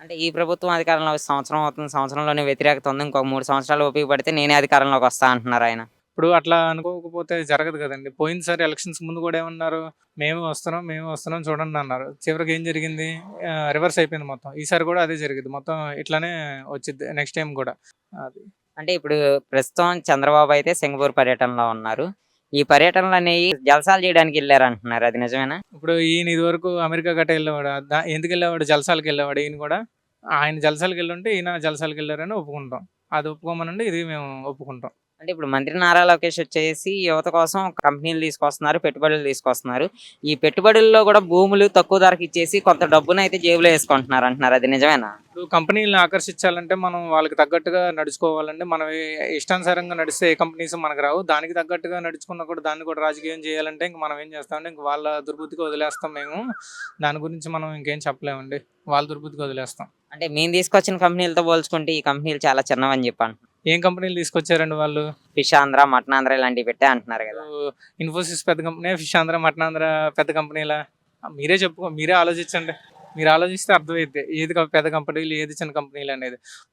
అంటే ఈ ప్రభుత్వం అధికారంలో సంవత్సరం అవుతుంది సంవత్సరంలోనే వ్యతిరేకత ఉంది. ఇంకొక మూడు సంవత్సరాలు ఉపయోగపడితే నేనే అధికారంలోకి వస్తా అంటున్నారు ఆయన. ఇప్పుడు అట్లా అనుకోకపోతే జరగదు కదండి. పోయినసారి ఎలక్షన్స్ ముందు కూడా ఏమన్నారు? మేము వస్తున్నాం మేము వస్తున్నాం చూడండి అన్నారు. చివరికి ఏం జరిగింది? రివర్స్ అయిపోయింది మొత్తం. ఈసారి కూడా అదే జరిగింది. మొత్తం ఇట్లానే వచ్చింది నెక్స్ట్ టైం కూడా. అది. అంటే ఇప్పుడు ప్రస్తుతం చంద్రబాబు అయితే సింగపూర్ పర్యటనలో ఉన్నారు. ఈ పర్యటనలు అనేవి జలసాలు చేయడానికి వెళ్ళారు అంటున్నారు అది నిజమేనా? ఇప్పుడు ఈయన ఇది వరకు అమెరికా గట్ట వెళ్ళేవాడు? ఎందుకు వెళ్ళేవాడు? జలసాలకు వెళ్ళేవాడు ఈయన కూడా? ఆయన జలసాలకు వెళ్ళుంటే ఈయన జలసాలకు వెళ్ళారని ఒప్పుకుంటాం. అది ఒప్పుకోమనండి ఇది మేము ఒప్పుకుంటాం. అంటే ఇప్పుడు మంత్రి నారా లోకేష్ వచ్చేసి యువత కోసం కంపెనీలు తీసుకొస్తున్నారు పెట్టుబడులు తీసుకొస్తున్నారు. ఈ పెట్టుబడుల్లో కూడా భూములు తక్కువ ధరకు ఇచ్చేసి కొంత డబ్బును అయితే జేబులో వేసుకుంటున్నారు అంటున్నారు అది నిజమేనా? కంపెనీలను ఆకర్షించాలంటే మనం వాళ్ళకి తగ్గట్టుగా నడుచుకోవాలండి. మనం ఇష్టానుసారంగా నడిస్తే ఏ కంపెనీస్ మనకు రావు. దానికి తగ్గట్టుగా నడుచుకున్నా కూడా దాన్ని కూడా రాజకీయం చేయాలంటే ఇంక మనం ఏం చేస్తామంటే ఇంక వాళ్ళ దుర్బుద్ధికి వదిలేస్తాం మేము. దాని గురించి మనం ఇంకేం చెప్పలేమండి. వాళ్ళ దుర్బుద్ధికి వదిలేస్తాం. అంటే మేము తీసుకొచ్చిన కంపెనీలతో పోల్చుకుంటే ఈ కంపెనీలు చాలా చిన్నవని చెప్పాను ఏం కంపెనీలు తీసుకొచ్చారండి వాళ్ళు? ఫిష్ ఆంధ్ర మటన్ ఆంధ్ర ఇలాంటివి పెట్టే అంటున్నారు కదా. ఇన్ఫోసిస్ పెద్ద company fish Andhra mutton Andhra పెద్ద కంపెనీలా? మీరే చెప్పుకో మీరే ఆలోచించండి. మీరు ఆలోచిస్తే అర్థమైద్ది. ఏది పెద్ద కంపెనీలు ఏది చిన్న కంపెనీలు అనేది.